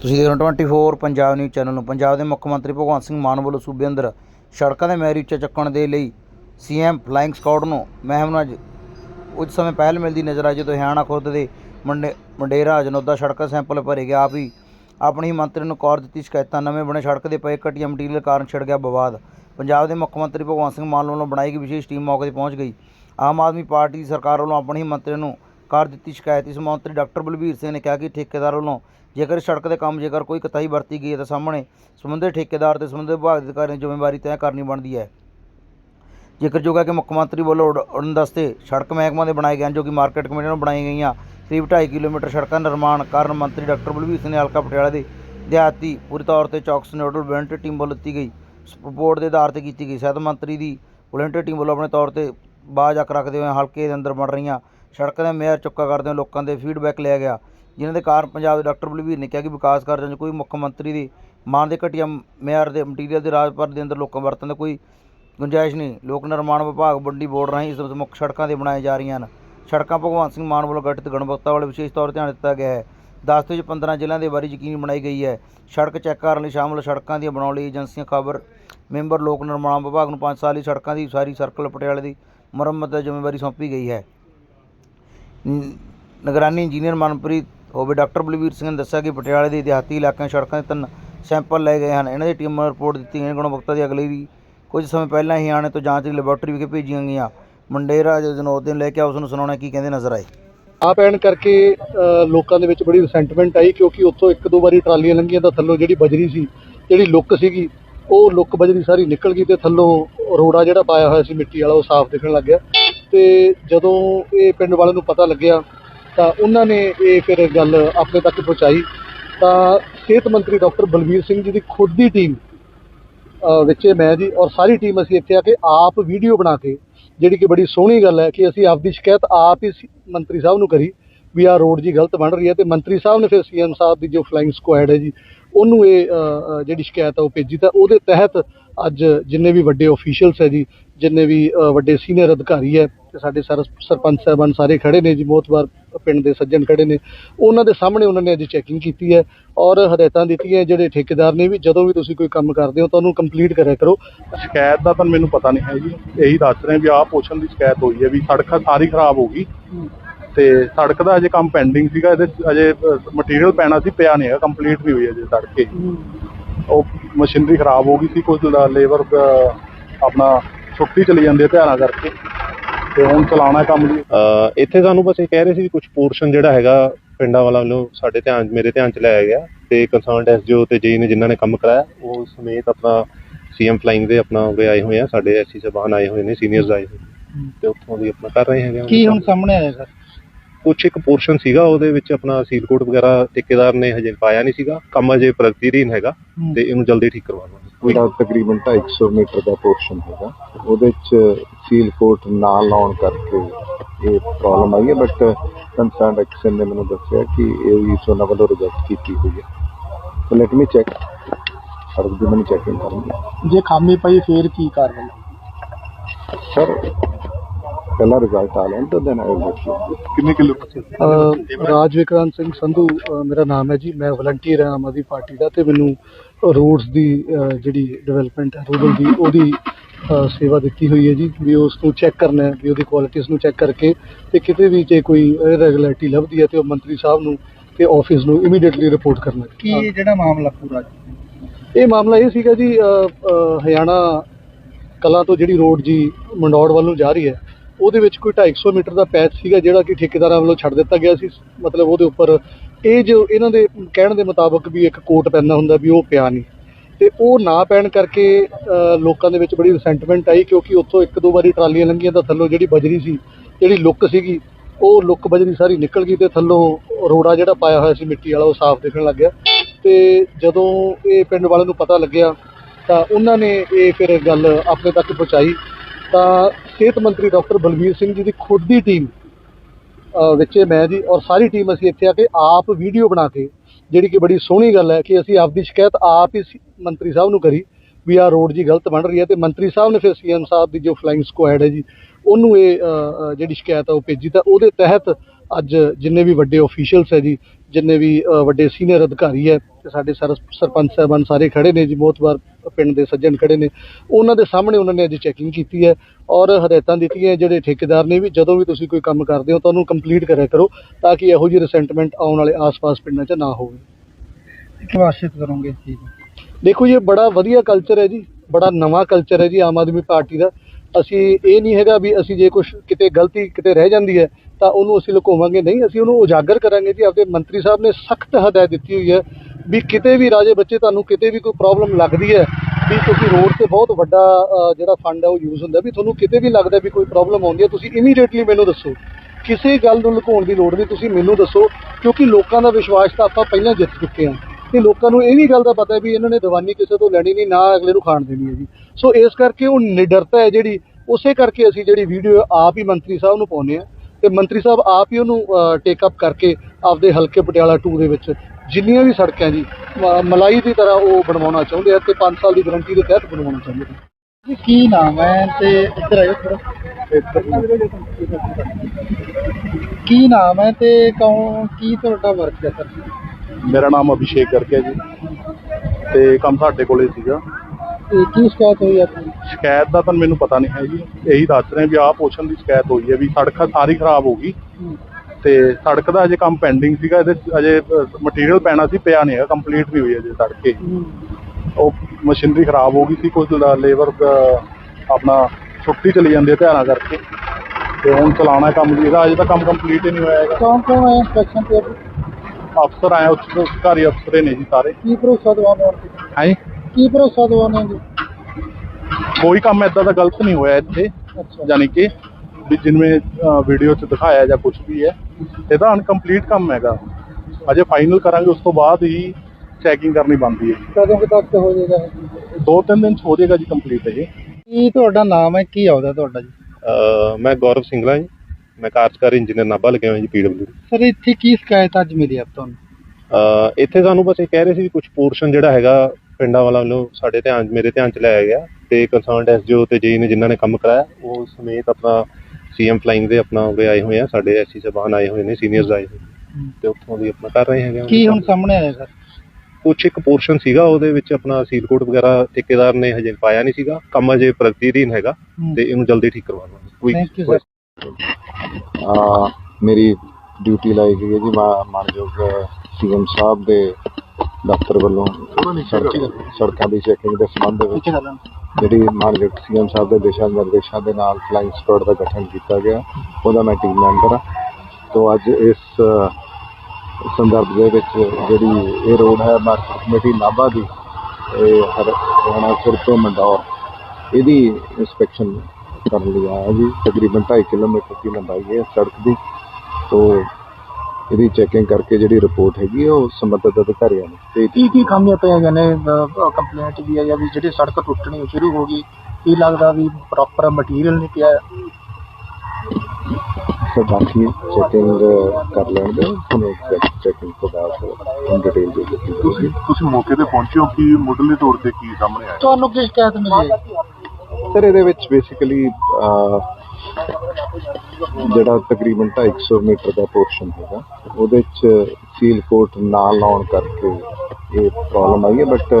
ਤੁਸੀਂ ਦੇਖ ਰਹੇ ਹੋ 24 ਪੰਜਾਬ ਨਿਊਜ਼ ਚੈਨਲ ਨੂੰ। ਪੰਜਾਬ ਦੇ ਮੁੱਖ ਮੰਤਰੀ ਭਗਵੰਤ ਸਿੰਘ ਮਾਨ ਵੱਲੋਂ ਸੂਬੇ ਅੰਦਰ ਸੜਕਾਂ ਦੇ ਮੈਰੀ ਉੱਚਾ ਚੱਕਣ ਦੇ ਲਈ ਸੀਐਮ ਫਲਾਈਂਗ ਸਕਾਡ ਨੂੰ ਮਹਿਮ ਨੂੰ ਅੱਜ ਕੁਝ ਸਮੇਂ ਪਹਿਲ ਮਿਲਦੀ ਨਜ਼ਰ ਆਈ, ਜਦੋਂ ਹਰਿਆਣਾ ਖੁਰਦ ਦੇ ਮੰਡੇ ਮੰਡੇਰਾ ਅਜਨੋਦਾ ਸੜਕ ਸੈਂਪਲ ਭਰੇ ਗਿਆ। ਆਪ ਹੀ ਆਪਣੀ ਹੀ ਮੰਤਰੀ ਨੂੰ ਕੌਰ ਦਿੱਤੀ ਸ਼ਿਕਾਇਤਾਂ। ਨਵੇਂ ਬਣੇ ਸੜਕ ਦੇ ਪਏ ਘਟੀਆ ਮਟੀਰੀਅਲ ਕਾਰਨ ਛਿੜ ਗਿਆ ਵਿਵਾਦ। ਪੰਜਾਬ ਦੇ ਮੁੱਖ ਮੰਤਰੀ ਭਗਵੰਤ ਸਿੰਘ ਮਾਨ ਵੱਲੋਂ ਬਣਾਈ ਗਈ ਵਿਸ਼ੇਸ਼ ਟੀਮ ਮੌਕੇ ਤੇ ਪਹੁੰਚ ਗਈ। ਆਮ ਆਦਮੀ ਪਾਰਟੀ ਦੀ ਸਰਕਾਰ ਵੱਲੋਂ ਆਪਣੀ ਹੀ ਮੰਤਰੀ ਨੂੰ ਕਰ ਦਿੱਤੀ ਸ਼ਿਕਾਇਤ। ਇਸ ਮੰਤਰੀ ਡਾਕਟਰ ਬਲਬੀਰ ਸਿੰਘ ਨੇ ਕਿਹਾ ਕਿ ਠੇਕੇਦਾਰ ਵੱਲੋਂ ਜੇਕਰ ਸੜਕ ਦੇ ਕੰਮ, ਜੇਕਰ ਕੋਈ ਕਤਾਈ ਵਰਤੀ ਗਈ ਹੈ ਤਾਂ ਸਾਹਮਣੇ ਸੰਬੰਧਿਤ ਠੇਕੇਦਾਰ ਤੇ ਸੰਬੰਧਿਤ ਵਿਭਾਗ ਦੇ ਅਧਿਕਾਰੀਆਂ ਦੀ ਜ਼ਿੰਮੇਵਾਰੀ ਤੈਅ ਕਰਨੀ ਬਣਦੀ ਹੈ। ਜ਼ਿਕਰਯੋਗ ਹੈ ਕਿ ਮੁੱਖ ਮੰਤਰੀ ਵੱਲੋਂ ਉਡ- ਉਡਣ ਦਸਤੇ ਸੜਕ ਮਹਿਕਮਾ ਦੇ ਬਣਾਏ ਗਏ ਹਨ, ਜੋ ਕਿ ਮਾਰਕੀਟ ਕਮੇਟੀ ਨੂੰ ਬਣਾਈਆਂ ਗਈਆਂ। ਕਰੀਬ 2.5 ਕਿਲੋਮੀਟਰ ਸੜਕਾਂ ਨਿਰਮਾਣ ਕਾਰਨ ਮੰਤਰੀ ਡਾਕਟਰ ਬਲਬੀਰ ਸਿੰਘ ਨੇ ਹਲਕਾ ਪਟਿਆਲਾ ਦੇ ਦਿਹਾਤੀ ਪੂਰੀ ਤੌਰ ਤੇ ਚੌਕਸ ਨੋਡਲ ਵਲੰਟੀਅਰ ਟੀਮ ਵੱਲੋਂ ਦਿੱਤੀ ਗਈ। ਰਿਪੋਰਟ ਦੇ ਆਧਾਰ ਤੇ ਕੀਤੀ ਗਈ। ਸਿਹਤ ਮੰਤਰੀ ਦੀ ਵਲੰਟੀਅਰ ਟੀਮ ਵੱਲੋਂ ਆਪਣੇ ਤੌਰ ਤੇ ਬਾਜ ਅੱਖ ਰੱਖਦੇ ਹੋਏ ਹਲਕੇ ਦੇ ਅੰਦਰ ਬਣ ਰਹੀਆਂ ਸੜਕਾਂ ਦਾ ਮਿਆਰ ਚੁੱਕਾ ਕਰਦੇ ਹੋਏ ਲੋਕਾਂ ਦੇ ਫੀਡਬੈਕ ਲਿਆ ਗਿਆ। ਜਿਨ੍ਹਾਂ ਦੇ ਕਾਰਨ ਪੰਜਾਬ ਦੇ ਡਾਕਟਰ ਬਲਬੀਰ ਨੇ ਕਿਹਾ ਕਿ ਵਿਕਾਸ ਕਾਰਜਾਂ 'ਚ ਕੋਈ ਮੁੱਖ ਮੰਤਰੀ ਦੀ ਮਾਨ ਦੇ ਘਟੀਆ ਮਿਆਰ ਦੇ ਮਟੀਰੀਅਲ ਦੇ ਰਾਜ ਭਰ ਦੇ ਅੰਦਰ ਲੋਕਾਂ ਵਰਤਣ ਦਾ ਕੋਈ ਗੁੰਜਾਇਸ਼ ਨਹੀਂ। ਲੋਕ ਨਿਰਮਾਣ ਵਿਭਾਗ ਬੰਡੀ ਬੋਰਡ ਰਾਹੀਂ ਇਸ ਮੁੱਖ ਸੜਕਾਂ ਦੇ ਬਣਾਏ ਜਾ ਰਹੀਆਂ ਹਨ। ਸੜਕਾਂ ਭਗਵੰਤ ਸਿੰਘ ਮਾਨ ਵੱਲੋਂ ਗਠਿਤ ਗੁਣਵੱਤਾ ਵਾਲੇ ਵਿਸ਼ੇਸ਼ ਤੌਰ ਤੇ ਧਿਆਨ ਦਿੱਤਾ ਗਿਆ ਹੈ। 10 ਵਿੱਚ 15 ਜ਼ਿਲ੍ਹਿਆਂ ਦੇ ਬਾਰੇ ਯਕੀਨੀ ਬਣਾਈ ਗਈ ਹੈ। ਸੜਕ ਚੈੱਕ ਕਰਨ ਲਈ ਸ਼ਾਮਲ ਸੜਕਾਂ ਦੀਆਂ ਬਣਾਉਣ ਲਈ ਏਜੰਸੀਆਂ, ਖਬਰ ਮੈਂਬਰ, ਲੋਕ ਨਿਰਮਾਣ ਵਿਭਾਗ ਨੂੰ 5 ਸਾਲ ਲਈ ਸੜਕਾਂ ਦੀ ਸਾਰੀ ਸਰਕਲ ਪਟਿਆਲੇ ਦੀ ਮੁਰੰਮਤ ਦੀ ਜ਼ਿੰਮੇਵਾਰੀ ਸੌਂਪੀ ਗਈ ਹੈ। ਨਿਗਰਾਨੀ ਇੰਜੀਨੀਅਰ ਮਨਪ੍ਰੀਤ ਹੋਵੇ ਡਾਕਟਰ ਬਲਵੀਰ ਸਿੰਘ ਨੇ ਦੱਸਿਆ ਕਿ ਪਟਿਆਲੇ ਦੇ ਦਿਹਾਤੀ ਇਲਾਕਿਆਂ ਸੜਕਾਂ ਦੇ ਤਿੰਨ ਸੈਂਪਲ ਲਏ ਗਏ ਹਨ। ਇਹਨਾਂ ਦੀ ਟੀਮ ਨੂੰ ਰਿਪੋਰਟ ਦਿੱਤੀ ਗਈ। ਹੈ ਗੁਣਵੱਤਾ ਦੀ ਅਗਲੀ ਵੀ ਕੁਝ ਸਮੇਂ ਪਹਿਲਾਂ ਹੀ ਆਣੇ ਤੋਂ ਜਾਂਚ ਦੀ ਲੈਬੋਰੇਟਰੀ ਵਿਖੇ ਭੇਜੀਆਂ ਗਈਆਂ। ਮੰਡੇਰਾ ਜਨੋਦ ਨੂੰ ਲੈ ਕੇ ਉਸ ਨੂੰ ਸੁਣਾਉਣਾ ਕੀ ਕਹਿੰਦੇ ਨਜ਼ਰ ਆਏ। ਆ ਪੈਣ ਕਰਕੇ ਲੋਕਾਂ ਦੇ ਵਿੱਚ ਬੜੀ ਰਿਸੈਂਟਮੈਂਟ ਆਈ ਕਿਉਂਕਿ ਉੱਥੋਂ ਇੱਕ ਦੋ ਵਾਰੀ ਟਰਾਲੀਆਂ ਲੰਘੀਆਂ ਤਾਂ ਥੱਲੋਂ ਜਿਹੜੀ ਬਜਰੀ ਸੀ, ਜਿਹੜੀ ਲੁੱਕ ਸੀਗੀ, ਉਹ ਲੁੱਕ ਬਜਰੀ ਸਾਰੀ ਨਿਕਲ ਗਈ ਤੇ ਥੱਲੋਂ ਰੋੜਾ ਜਿਹੜਾ ਪਾਇਆ ਹੋਇਆ ਸੀ ਮਿੱਟੀ ਵਾਲਾ ਉਹ ਸਾਫ਼ ਦਿਖਣ ਲੱਗ ਗਿਆ। ਤੇ ਜਦੋਂ ਇਹ ਪਿੰਡ ਵਾਲਿਆਂ ਨੂੰ ਪਤਾ ਲੱਗਿਆ ਤਾਂ ਉਹਨਾਂ ਨੇ ਇਹ ਫਿਰ ਗੱਲ ਆਪਣੇ ਤੱਕ ਪਹੁੰਚਾਈ। ਤਾਂ ਸਿਹਤ ਮੰਤਰੀ ਡਾਕਟਰ ਬਲਵੀਰ ਸਿੰਘ ਜੀ ਦੀ ਖੁਦ ਦੀ ਟੀਮ ਅ, ਵਿੱਚ ਮੈਂ ਜੀ ਔਰ ਸਾਰੀ ਟੀਮ ਅਸੀਂ ਇੱਥੇ ਆ ਕੇ ਆਪ ਵੀਡੀਓ ਬਣਾ ਕੇ ਜਿਹੜੀ ਕਿ ਬੜੀ ਸੋਹਣੀ ਗੱਲ ਹੈ ਕਿ ਅਸੀਂ ਆਪਦੀ ਸ਼ਿਕਾਇਤ ਆਪ ਹੀ ਮੰਤਰੀ ਸਾਹਿਬ ਨੂੰ ਕਰੀ ਵੀ ਆਹ ਰੋਡ ਜੀ ਗਲਤ ਬਣ ਰਹੀ ਹੈ ਤੇ ਮੰਤਰੀ ਸਾਹਿਬ ਨੇ ਫਿਰ ਸੀਐਮ ਸਾਹਿਬ ਦੀ ਜੋ ਫਲਾਈਂਗ ਸਕੁਐਡ ਹੈ ਜੀ ਉਹਨੂੰ ਇਹ ਜਿਹੜੀ ਸ਼ਿਕਾਇਤ ਆ ਉਹ ਭੇਜੀ ਤਾਂ ਉਹਦੇ ਤਹਿਤ ਅੱਜ ਜਿੰਨੇ ਵੀ ਵੱਡੇ ਅਫੀਸ਼ੀਅਲਸ ਹੈ ਜੀ ਜਿੰਨੇ ਵੀ ਵੱਡੇ ਸੀਨੀਅਰ ਅਧਿਕਾਰੀ ਹੈ ਤੇ ਸਾਡੇ ਸਰ ਸਰਪੰਚ ਸਾਹਿਬਾਨ ਸਾਰੇ ਖੜੇ ਨੇ ਜੀ ਮੋਤਬਾਰ ਪਿੰਡ ਦੇ ਸੱਜਣ ਖੜੇ ਨੇ। ਉਹਨਾਂ ਦੇ ਸਾਹਮਣੇ ਉਹਨਾਂ ਨੇ ਅੱਜ ਚੈਕਿੰਗ ਕੀਤੀ ਹੈ ਔਰ ਹਦਾਇਤਾਂ ਦਿੱਤੀਆਂ ਜਿਹੜੇ ਠੇਕੇਦਾਰ ਨੇ ਵੀ ਜਦੋਂ ਵੀ ਤੁਸੀਂ ਕੋਈ ਕੰਮ ਕਰਦੇ ਹੋ ਤਾਂ ਉਹਨੂੰ ਕੰਪਲੀਟ ਕਰਿਆ ਕਰੋ। ਸ਼ਿਕਾਇਤ ਦਾ ਤਾਂ ਮੈਨੂੰ ਪਤਾ ਨਹੀਂ ਹੈ ਜੀ ਇਹੀ ਦੱਸ ਰਹੇ ਵੀ ਆਹ ਪੋਸ਼ਨ ਦੀ ਸ਼ਿਕਾਇਤ ਹੋਈ ਹੈ ਵੀ ਸੜਕ ਸਾਰੀ ਖਰਾਬ ਹੋ ਗਈ। ਤੇ ਸੜਕ ਦਾ ਅਜੇ ਕੰਮ ਪੈਂਡਿੰਗ ਸੀਗਾ ਇਹਦੇ ਅਜੇ ਮਟੀਰੀਅਲ ਪੈਣਾ ਸੀ ਪਿਆ ਨਹੀਂ ਹੈਗਾ ਕੰਪਲੀਟ ਨਹੀਂ ਹੋਈ ਅਜੇ ਸੜਕ ਉਹ ਮਸ਼ੀਨਰੀ ਖਰਾਬ ਹੋ ਗਈ ਸੀ ਕੁਝ ਲੇਬਰ ਆਪਣਾ ਛੁੱਟੀ ਚਲੀ ਜਾਂਦੀ ਹੈ ਧਿਆਨਾ ਕਰਕੇ। ਤੇ ਹੁਣ ਚਲਾਉਣਾ ਕੰਮ ਜੀ ਅ, ਇੱਥੇ ਸਾਨੂੰ ਬਸ ਇਹ ਕਹਿ ਰਹੇ ਸੀ ਵੀ ਕੁਝ ਪੋਰਸ਼ਨ ਜਿਹੜਾ ਹੈਗਾ ਪਿੰਡਾਂ ਵਾਲਾ ਵੱਲੋਂ ਸਾਡੇ ਧਿਆਨ ਮੇਰੇ ਧਿਆਨ ਚ ਲਿਆਇਆ ਗਿਆ। ਤੇ ਕੰਸਰਨਡ ਐਸਜੀਓ ਤੇ ਜੇਈ ਨੇ ਜਿਨ੍ਹਾਂ ਨੇ ਕੰਮ ਕਰਾਇਆ ਉਹ ਸਮੇਤ ਆਪਣਾ ਸੀਐਮ ਫਲਾਈਂਗ ਦੇ ਆਪਣਾ ਉਹ ਆਏ ਹੋਏ ਆ। ਸਾਡੇ ਐਸਸੀ ਸਭਾਨ ਆਏ ਹੋਏ ਨੇ ਸੀਨੀਅਰਸ ਆਏ ਹੋਏ ਤੇ ਉੱਥੋਂ ਦੀ ਆਪਣਾ ਕਰ ਰਹੇ ਹੈਗੇ ਆ। ਕੀ ਹੁਣ ਸਾਹਮਣੇ ਆਇਆ ਸਰ? ਕੁਛ ਇੱਕ ਪੋਰਸ਼ਨ ਸੀਗਾ ਉਹਦੇ ਵਿੱਚ ਆਪਣਾ ਸੀਲ ਕੋਡ ਵਗੈਰਾ ਠੇਕੇਦਾਰ ਨੇ ਹਜੇ ਪਾਇਆ ਨਹੀਂ ਸੀਗਾ। ਕੰਮ ਅਜੇ ਪ੍ਰਗਤੀਹੀਨ ਹੈਗਾ ਤੇ ਇਹਨੂੰ ਜਲਦੀ ਠੀਕ ਕਰਵਾਵਾਂਗੇ ਉਹਦਾ ਤਕਰੀਬਨ 250 ਮੀਟਰ ਦਾ ਪੋਰਸ਼ਨ ਹੈਗਾ। ਉਹਦੇ ਚ ਸੀਲ ਕੋਟ ਨਾ ਲਾਉਣ ਕਰਕੇ ਇਹ ਪ੍ਰੋਬਲਮ ਆਈ ਹੈ ਬਟ ਕੰਸਰਨਡ ਐਕਸ਼ਨ ਨੇ ਮੈਨੂੰ ਦੱਸਿਆ ਕਿ ਇਹ ਵੀ ਸੋਨਾ ਵੱਲੋਂ ਰਿਜੈਕਟ ਕੀਤੀ ਹੋਈ ਹੈ। So let me check sir ਦੀ ਮੈਨੂੰ ਚੈਕਿੰਗ ਕਰਾਂਗੇ ਜੇ ਖਾਮੀ ਪਈ ਫੇਰ ਕੀ ਕਾਰਵਾਈ? ਸਰ ਪਹਿਲਾ ਰਿਜ਼ਲਟ ਆ ਲੈਣ ਤਾਂ ਦੈਨ ਆਈ ਵਿਲ ਕਿੰਨੇ ਕਿਲੋ ਰਾਜ ਵਿਕਰਾਂਤ ਸਿੰਘ ਸੰਧੂ ਮੇਰਾ ਨਾਮ ਹੈ ਜੀ ਮੈਂ ਵਲੰਟੀਅਰ ਹਾਂ ਆਮ ਆਦਮੀ ਪਾਰਟੀ ਦਾ ਤੇ ਮੈਨੂੰ ਰੋਡਸ ਦੀ ਜਿਹੜੀ ਡਿਵੈਲਪਮੈਂਟ ਹੈ ਰੂਰਲ ਦੀ ਉਹਦੀ ਸੇਵਾ ਦਿੱਤੀ ਹੋਈ ਹੈ ਜੀ ਵੀ ਉਸ ਨੂੰ ਚੈੱਕ ਕਰਨਾ ਹੈ ਵੀ ਉਹਦੀ ਕੁਆਲਿਟੀਜ਼ ਨੂੰ ਚੈੱਕ ਕਰਕੇ ਤੇ ਕਿਤੇ ਵੀ ਜੇ ਕੋਈ ਇਰੈਗੂਲੈਰਿਟੀ ਲੱਭਦੀ ਹੈ ਤੇ ਉਹ ਮੰਤਰੀ ਸਾਹਿਬ ਨੂੰ ਤੇ ਆਫਿਸ ਨੂੰ ਇਮੀਡੀਏਟਲੀ ਰਿਪੋਰਟ ਕਰਨਾ ਹੈ। ਕੀ ਜਿਹੜਾ ਮਾਮਲਾ ਪੂਰਾ ਇਹ ਮਾਮਲਾ ਇਹ ਸੀਗਾ ਜੀ ਅ, ਅ, ਹਰਿਆਣਾ ਕਲਾਂ ਤੋਂ ਜਿਹੜੀ ਰੋਡ ਜੀ ਮੰਡੌੜ ਵੱਲ ਨੂੰ ਜਾ ਰਹੀ ਹੈ ਉਹਦੇ ਵਿੱਚ ਕੋਈ 250 ਮੀਟਰ ਦਾ ਪੈਚ ਸੀਗਾ ਜਿਹੜਾ ਕਿ ਠੇਕੇਦਾਰਾਂ ਵੱਲੋਂ ਛੱਡ ਦਿੱਤਾ ਗਿਆ ਸੀ, ਮਤਲਬ ਉਹਦੇ ਉੱਪਰ। ਇਹ ਜੋ ਇਹਨਾਂ ਦੇ ਕਹਿਣ ਦੇ ਮੁਤਾਬਕ ਵੀ ਇੱਕ ਕੋਟ ਪੈਂਦਾ ਹੁੰਦਾ ਵੀ ਉਹ ਪਿਆ ਨਹੀਂ। ਤੇ ਉਹ ਨਾ ਪੈਣ ਕਰਕੇ ਲੋਕਾਂ ਦੇ ਵਿੱਚ ਬੜੀ ਰਿਸੈਂਟਮੈਂਟ ਆਈ ਕਿਉਂਕਿ ਉੱਥੋਂ ਇੱਕ ਦੋ ਵਾਰੀ ਟਰਾਲੀਆਂ ਲੰਘੀਆਂ ਤਾਂ ਥੱਲੋਂ ਜਿਹੜੀ ਬਜਰੀ ਸੀ, ਜਿਹੜੀ ਲੁੱਕ ਸੀਗੀ, ਉਹ ਲੁੱਕ ਬਜਰੀ ਸਾਰੀ ਨਿਕਲ ਗਈ ਤੇ ਥੱਲੋਂ ਰੋੜਾ ਜਿਹੜਾ ਪਾਇਆ ਹੋਇਆ ਸੀ ਮਿੱਟੀ ਵਾਲਾ, ਉਹ ਸਾਫ਼ ਦਿਖਣ ਲੱਗ ਗਿਆ। ਤੇ ਜਦੋਂ ਇਹ ਪਿੰਡ ਵਾਲਿਆਂ ਨੂੰ ਪਤਾ ਲੱਗਿਆ ਤਾਂ ਉਹਨਾਂ ਨੇ ਇਹ ਫਿਰ ਗੱਲ ਆਪਣੇ ਤੱਕ ਪਹੁੰਚਾਈ। ਤਾਂ ਸਿਹਤ ਮੰਤਰੀ ਡਾਕਟਰ ਬਲਵੀਰ ਸਿੰਘ ਜੀ ਦੀ ਖੁਦ ਦੀ ਟੀਮ ਅ, ਵਿੱਚ ਮੈਂ ਜੀ ਔਰ ਸਾਰੀ ਟੀਮ ਅਸੀਂ ਇੱਥੇ ਆ ਕੇ ਆਪ ਵੀਡੀਓ ਬਣਾ ਕੇ ਜਿਹੜੀ ਕਿ ਬੜੀ ਸੋਹਣੀ ਗੱਲ ਹੈ ਕਿ ਅਸੀਂ ਆਪਦੀ ਸ਼ਿਕਾਇਤ ਆਪ ਹੀ ਮੰਤਰੀ ਸਾਹਿਬ ਨੂੰ ਕਰੀ ਵੀ ਆਹ ਰੋਡ ਜੀ ਗਲਤ ਬਣ ਰਹੀ ਹੈ ਤੇ ਮੰਤਰੀ ਸਾਹਿਬ ਨੇ ਫਿਰ ਸੀਐਮ ਸਾਹਿਬ ਦੀ ਜੋ ਫਲਾਈਂਗ ਸਕੁਐਡ ਹੈ ਜੀ ਉਹਨੂੰ ਇਹ ਜਿਹੜੀ ਸ਼ਿਕਾਇਤ ਹੈ ਉਹ ਭੇਜੀ ਤਾਂ ਉਹਦੇ ਤਹਿਤ ਅੱਜ ਜਿੰਨੇ ਵੀ ਵੱਡੇ ਅਫੀਸ਼ੀਅਲਸ ਹੈ ਜੀ ਜਿੰਨੇ ਵੀ ਵੱਡੇ ਸੀਨੀਅਰ ਅਧਿਕਾਰੀ ਹੈ ਤੇ ਸਾਡੇ ਸਰ ਸਰਪੰਚ ਸਾਹਿਬਾਨ ਸਾਰੇ ਖੜੇ ਨੇ ਜੀ ਬਹੁਤ ਵਾਰ ਪਿੰਡ ਦੇ ਸੱਜਣ ਖੜੇ ਨੇ ਉਹਨਾਂ ਦੇ ਸਾਹਮਣੇ ਉਹਨਾਂ ਨੇ ਅੱਜ ਚੈਕਿੰਗ ਕੀਤੀ ਹੈ ਔਰ ਹਦਾਇਤਾਂ ਦਿੱਤੀਆਂ ਜਿਹੜੇ ਠੇਕੇਦਾਰ ਨੇ ਵੀ ਜਦੋਂ ਵੀ ਤੁਸੀਂ ਕੋਈ ਕੰਮ ਕਰਦੇ ਹੋ ਤਾਂ ਉਹਨੂੰ ਕੰਪਲੀਟ ਕਰਿਆ ਕਰੋ ਤਾਂ ਕਿ ਇਹੋ ਜਿਹੀ ਰਿਸੈਂਟਮੈਂਟ ਆਉਣ ਵਾਲੇ ਆਸ-ਪਾਸ ਪਿੰਡਾਂ 'ਚ ਨਾ ਹੋਵੇ। ਕਿਵੇਂ ਆਸ਼ਿਤ ਕਰੋਗੇ ਇਸ ਚੀਜ਼ ਨੂੰ? ਦੇਖੋ ਜੀ ਇਹ ਬੜਾ ਵਧੀਆ ਕਲਚਰ ਹੈ ਜੀ ਬੜਾ ਨਵਾਂ ਕਲਚਰ ਹੈ ਜੀ ਆਮ ਆਦਮੀ ਪਾਰਟੀ ਦਾ। ਅਸੀਂ ਇਹ ਨਹੀਂ ਹੈਗਾ ਵੀ ਅਸੀਂ ਜੇ ਕੁਝ ਕਿਤੇ ਗਲਤੀ ਕਿਤੇ ਰਹਿ ਜਾਂਦੀ ਹੈ, ਤਾਂ ਉਹਨੂੰ ਅਸੀਂ ਲੁਕਾਵਾਂਗੇ। ਨਹੀਂ, ਅਸੀਂ ਉਹਨੂੰ ਉਜਾਗਰ ਕਰਾਂਗੇ ਜੀ। ਆਪਦੇ ਮੰਤਰੀ ਸਾਹਿਬ ਨੇ ਸਖਤ ਹਦਾਇਤ ਦਿੱਤੀ ਹੋਈ ਹੈ ਵੀ ਕਿਤੇ ਵੀ ਰਾਜੇ ਬੱਚੇ ਤੁਹਾਨੂੰ ਕਿਤੇ ਵੀ ਕੋਈ ਪ੍ਰੋਬਲਮ ਲੱਗਦੀ ਹੈ, ਵੀ ਤੁਸੀਂ ਰੋਡ ਤੇ ਬਹੁਤ ਵੱਡਾ ਜਿਹੜਾ ਫੰਡ ਹੈ ਉਹ ਯੂਜ਼ ਹੁੰਦਾ, ਵੀ ਤੁਹਾਨੂੰ ਕਿਤੇ ਵੀ ਲੱਗਦਾ ਵੀ ਕੋਈ ਪ੍ਰੋਬਲਮ ਆਉਂਦੀ ਹੈ, ਤੁਸੀਂ ਇਮੀਡੀਏਟਲੀ ਮੈਨੂੰ ਦੱਸੋ। ਕਿਸੇ ਗੱਲ ਨੂੰ ਲੁਕਾਉਣ ਦੀ ਲੋੜ ਨਹੀਂ, ਤੁਸੀਂ ਮੈਨੂੰ ਦੱਸੋ, ਕਿਉਂਕਿ ਲੋਕਾਂ ਦਾ ਵਿਸ਼ਵਾਸ ਤਾਂ ਆਪਾਂ ਪਹਿਲਾਂ ਜਿੱਤ ਚੁੱਕੇ ਹਾਂ। ਤੇ ਲੋਕਾਂ ਨੂੰ ਇਹ ਵੀ ਗੱਲ ਦਾ ਪਤਾ ਹੈ ਵੀ ਇਹਨਾਂ ਨੇ ਦੀਵਾਨੀ ਕਿਸੇ ਤੋਂ ਲੈਣੀ ਨਹੀਂ ਨਾ ਅਗਲੇ ਨੂੰ ਖਾਣ ਦੇਣੀ ਹੈ ਜੀ। ਸੋ ਇਸ ਕਰਕੇ ਉਹ ਨਿਡਰਤਾ ਹੈ ਜਿਹੜੀ ਉਸੇ ਕਰਕੇ ਅਸੀਂ ਜਿਹੜੀ ਵੀਡੀਓ ਆਪ ਹੀ ਮੰਤਰੀ ਸਾਹਿਬ ਨੂੰ ਪਾਉਂਦੇ ਆ ਤੇ ਮੰਤਰੀ ਸਾਹਿਬ ਆਪ ਹੀ ਉਹਨੂੰ ਟੇਕ ਅਪ ਕਰਕੇ ਆਪਦੇ ਹਲਕੇ ਪਟਿਆਲਾ 2 ਦੇ ਵਿੱਚ ਜਿੰਨੀਆਂ ਵੀ ਸੜਕਾਂ ਜੀ ਮਲਾਈ ਦੀ ਤਰ੍ਹਾਂ ਉਹ ਬਣਵਾਉਣਾ ਚਾਹੁੰਦੇ ਆ ਤੇ 5 ਸਾਲ ਦੀ ਗਾਰੰਟੀ ਦੇ ਤਹਿਤ ਬਣਵਾਉਣਾ ਚਾਹੁੰਦੇ ਨੇ ਜੀ ਕੀ ਨਾਮ ਹੈ ਤੇ ਇੱਧਰ ਆਇਓ ਥੋੜਾ ਕੀ ਨਾਮ ਹੈ ਤੇ ਕੌਣ ਕੀ ਤੁਹਾਡਾ ਵਰਕ ਹੈ ਸਰ? ਮੇਰਾ ਨਾਮ ਅਭਿਸ਼ੇਕ ਕਰਕੇ ਜੀ। ਤੇ ਕੰਮ ਸਾਡੇ ਕੋਲੇ ਸੀਗਾ। ਤੇ ਕੀ ਸ਼ਿਕਾਇਤ ਹੋਈ ਆਪਣੀ ਸ਼ਿਕਾਇਤ ਦਾ ਤਾਂ ਮੈਨੂੰ ਪਤਾ ਨਹੀਂ ਹੈ ਜੀ। ਇਹੀ ਦੱਸ ਰਹੇ ਵੀ ਆਹ ਪੋਸ਼ਨ ਦੀ ਸ਼ਿਕਾਇਤ ਹੋਈ ਹੈ ਵੀ ਸੜਕ ਸਾਰੀ ਖਰਾਬ ਹੋ ਗਈ। ਤੇ ਸੜਕ ਦਾ ਅਜੇ ਕੰਮ ਪੈਂਡਿੰਗ ਸੀਗਾ। ਇਹਦੇ 'ਚ ਅਜੇ ਮਟੀਰੀਅਲ ਪੈਣਾ ਸੀ ਪਿਆ ਨਹੀਂ ਹੈਗਾ। ਕੰਪਲੀਟ ਨਹੀਂ ਹੋਈ ਅਜੇ ਸੜਕ ਇਹ। ਉਹ ਮਸ਼ੀਨਰੀ ਖਰਾਬ ਹੋ ਗਈ ਸੀ। ਕੁਝ ਲੇਬਰ ਆਪਣਾ ਛੁੱਟੀ ਚਲੀ ਜਾਂਦੀ ਹੈ ਧਿਆਨਾ ਕਰਕੇ। ਤੇ ਹੁਣ ਚਲਾਉਣਾ ਕੰਮ ਜੀ ਇਹਦਾ। ਅਜੇ ਤਾਂ ਕੰਮ ਕੰਪਲੀਟ ਹੀ ਨਹੀਂ ਹੋਇਆ ਹੈਗਾ। ਕੌਣ ਕੌਣ ਹੈ ਇੰਸਪੈਕਸ਼ਨ ਤੇ? ਅਫਸਰ ਆਏ ਉੱਚ ਅਧਿਕਾਰੀ ਅਫਸਰੇ ਨੇ ਜੀ ਸਾਰੇ। ਕੀ ਭਰੋਸਾ ਦਵਾਉਂਦੇ ਹੋ ਹੈ? ਕੀ ਭਰੋਸਾ ਦਵਾਉਂਦੇ ਹੋ ਜੀ? ਕੋਈ ਕੰਮ ਐਦਾਂ ਦਾ ਗਲਤ ਨਹੀਂ ਹੋਇਆ ਇੱਥੇ। ਯਾਨੀ ਕਿ ਵੀ ਜਿਵੇਂ ਵੀਡੀਓ 'ਚ ਦਿਖਾਇਆ ਜਾਂ ਕੁਝ ਵੀ ਹੈ। ਇਹ ਤਾਂ ਅਨਕੰਪਲੀਟ ਕੰਮ ਹੈਗਾ। ਅਜੇ ਫਾਈਨਲ ਕਰਾਂਗੇ ਉਸ ਤੋਂ ਬਾਅਦ ਹੀ ਚੈਕਿੰਗ ਕਰਨੀ ਬਣਦੀ ਹੈ। ਕਦੋਂ ਕੁ ਤੱਕ ਹੋ ਜਾਏਗਾ? ਦੋ ਤਿੰਨ ਦਿਨ 'ਚ ਹੋ ਜਾਏਗਾ ਜੀ ਕੰਪਲੀਟ ਇਹ। ਕੀ ਤੁਹਾਡਾ ਨਾਮ ਹੈ? ਕੀ ਆਉਦਾ ਤੁਹਾਡਾ ਜੀ? ਮੈਂ ਗੌਰਵ ਸਿੰਗਲਾ ਜੀ। ਮੈਂ ਕਾਰਜਕਾਰੀ ਇੰਜੀਨੀਅਰ ਨਾਭਾ ਲੱਗਿਆ ਹੋਇਆ ਜੀ ਪੀਡਬਲਿਊ ਸਰ ਇੱਥੇ ਕੀ ਸ਼ਿਕਾਇਤ ਅੱਜ ਮਿਲੀ ਆਪ ਤੁਹਾਨੂੰ? ਅਹ ਇੱਥੇ ਸਾਨੂੰ ਬਸ ਇਹ ਕਹਿ ਰਹੇ ਸੀ ਵੀ ਕੁਝ ਪੋਰਸ਼ਨ ਜਿਹੜਾ ਹੈਗਾ ਪਿੰਡਾਂ ਵਾਲਾ ਵੱਲੋਂ ਸਾਡੇ ਧਿਆਨ ਮੇਰੇ ਧਿਆਨ ਚ ਲਿਆਇਆ ਗਿਆ ਤੇ ਕੰਸਰਨਡ ਐਸਜੀਓ ਤੇ ਜੇਈ ਨੇ ਜਿਨ੍ਹਾਂ ਨੇ ਕੰਮ ਕਰਾਇਆ ਉਹ ਸਮੇਤ ਆਪਣਾ ਸੀਐਮ ਫਲਾਈਂਗ ਦੇ ਆਪਣਾ ਉਰੇ ਆਏ ਹੋਏ ਆ ਸਾਡੇ ਐਸਸੀ ਸਭਾਨ ਆਏ ਹੋਏ ਨੇ ਸੀਨੀਅਰਸ ਆਏ ਹੋਏ ਤੇ ਉੱਥੋਂ ਦੀ ਆਪਣਾ ਕਰ ਰਹੇ ਹੈਗੇ ਆ। ਕੀ ਹੁਣ ਸਾਹਮਣੇ ਆਇਆ ਸਰ? ਕੁਛ ਇੱਕ ਪੋਰਸ਼ਨ ਸੀਗਾ ਉਹਦੇ ਵਿੱਚ ਆਪਣਾ ਸੀਲ ਕੋਡ ਵਗੈਰਾ ਠੇਕੇਦਾਰ ਨੇ ਹਜੇ ਪਾਇਆ ਨਹੀਂ ਸੀਗਾ ਕੰਮ ਅਜੇ ਪ੍ਰਗਤੀਧੀਨ ਹੈਗਾ ਤੇ ਇਹਨੂੰ ਜਲਦੀ ਠੀਕ ਕਰਵਾ ਲਵਾਂਗੇ। Thank you, sir. ਆ ਮੇਰੀ ਡਿਊਟੀ ਲਾਈ ਗਈ ਹੈ ਜੀ ਮਾ- ਮਾਨਯੋਗ ਸੀਐਮ ਸਾਹਿਬ ਦੇ ਦਫ਼ਤਰ ਵੱਲੋਂ ਸੜਕ- ਸੜਕਾਂ ਦੀ ਚੈਕਿੰਗ ਦੇ ਸੰਬੰਧ ਵਿੱਚ ਜਿਹੜੀ ਮਾਨਯੋਗ ਸੀਐਮ ਸਾਹਿਬ ਦੇ ਦਿਸ਼ਾ ਨਿਰਦੇਸ਼ਾਂ ਦੇ ਨਾਲ ਫਲਾਈਂਗ ਸਕੁਆਡ ਦਾ ਗਠਨ ਕੀਤਾ ਗਿਆ ਉਹਦਾ ਮੈਂ ਟੀਮ ਮੈਂਬਰ ਹਾਂ। ਤੋਂ ਅੱਜ ਇਸ ਅ, ਸੰਦਰਭ ਦੇ ਵਿੱਚ ਜਿਹੜੀ ਇਹ ਰੋਡ ਹੈ ਮਾਰਕੀਟ ਕਮੇਟੀ ਨਾਭਾ ਦੀ ਇਹ ਹਰ ਹਰਿਆਣਾ ਸਿਰ ਤੋਂ ਮੰਡੌਰ ਇਹਦੀ ਇੰਸਪੈਕਸ਼ਨ ਕਰਨ ਲਈ ਆਇਆ ਜੀ। ਤਕਰੀਬਨ 2.5 ਕਿਲੋਮੀਟਰ ਦੀ ਲੰਬਾਈ ਹੈ ਸੜਕ ਦੀ। ਤੋਂ ਇਹਦੀ ਚੈਕਿੰਗ ਕਰਕੇ ਜਿਹੜੀ ਰਿਪੋਰਟ ਹੈਗੀ ਉਹ ਸੰਬੰਧਿਤ ਅਧਿਕਾਰੀਆਂ ਨੂੰ ਤੇ ਕੀ ਕੀ ਖਾਮੀਆਂ ਪਈਆਂ ਗਈਆਂ ਨੇ? ਕੰਪਲੇਂਟ ਵੀ ਹੈ ਜਾਂ ਵੀ ਜਿਹੜੀ ਸੜਕ ਟੁੱਟਣੀ ਸ਼ੁਰੂ ਹੋ ਗਈ। ਕੀ ਲੱਗਦਾ ਵੀ ਪ੍ਰੋਪਰ ਮਟੀਰੀਅਲ ਨਹੀਂ ਪਿਆ? ਸਰ ਬਾਕੀ ਚੈਕਿੰਗ ਕਰ ਲੈਣ ਦੇ ਤੁਹਾਨੂੰ ਚੈਕਿੰਗ ਤੋਂ ਬਾਅਦ ਡਿਟੇਲ ਦੇ ਦਿੱਤੀ ਜਾਊਗੀ। ਤੁਸੀਂ ਮੌਕੇ ਤੇ ਪਹੁੰਚੇ ਹੋ? ਕਿ ਮੁੱਢਲੇ ਤੌਰ ਤੇ ਕੀ ਸਾਹਮਣੇ ਆਇਆ? ਤੁਹਾਨੂੰ ਕੀ ਸ਼ਿਕਾਇਤ ਮਿਲੀ ਹੈ? ਸਰ ਇਹਦੇ ਵਿੱਚ ਬੇਸਿਕਲੀ ਜਿਹੜਾ ਤਕਰੀਬਨ 250 ਮੀਟਰ ਦਾ ਪੋਰਸ਼ਨ ਹੈਗਾ ਉਹਦੇ ਚ ਸੀਲ ਕੋਟ ਨਾ ਲਾਉਣ ਕਰਕੇ ਇਹ ਪ੍ਰੋਬਲਮ ਆਈ ਹੈ ਬਟ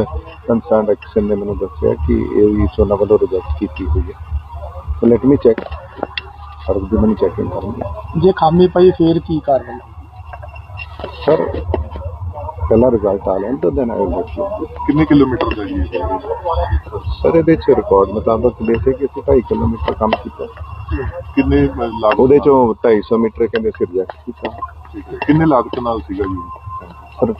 ਕੰਸਰਨਡ ਐਕਸ਼ਨ ਨੇ ਮੈਨੂੰ ਦੱਸਿਆ ਕਿ ਇਹ ਵੀ ਸੋਨਾ ਵੱਲੋਂ ਰਿਜੈਕਟ ਕੀਤੀ ਹੋਈ ਹੈ। So let me check sir ਦੀ ਮੈਨੂੰ ਚੈਕਿੰਗ ਕਰਾਂਗੇ ਜੇ ਖਾਮੀ ਪਈ ਫੇਰ ਕੀ ਕਾਰਵਾਈ? ਸਰ ਪਹਿਲਾ ਰਿਜ਼ਲਟ ਆ ਲੈਣ ਤਾਂ then I will let you ਕਿੰਨੇ ਕਿਲੋਮੀਟਰ ਦਾ ਜੀ ਸਰ ਇਹਦੇ ਚ ਰਿਕਾਰਡ ਮੁਤਾਬਕ ਦੇਖੇ ਕਿ ਅਸੀਂ 2.5 ਕਿਲੋਮੀਟਰ ਕੰਮ ਕੀਤਾ। ਕਿੰਨੇ ਲਾਗਤ ਉਹਦੇ ਚੋਂ 250 ਮੀਟਰ ਕਹਿੰਦੇ ਅਸੀਂ ਰਿਜੈਕਟ ਕੀਤਾ। ਕਿੰਨੇ ਲਾਗਤ ਨਾਲ ਸੀਗਾ ਜੀ? ਸਰ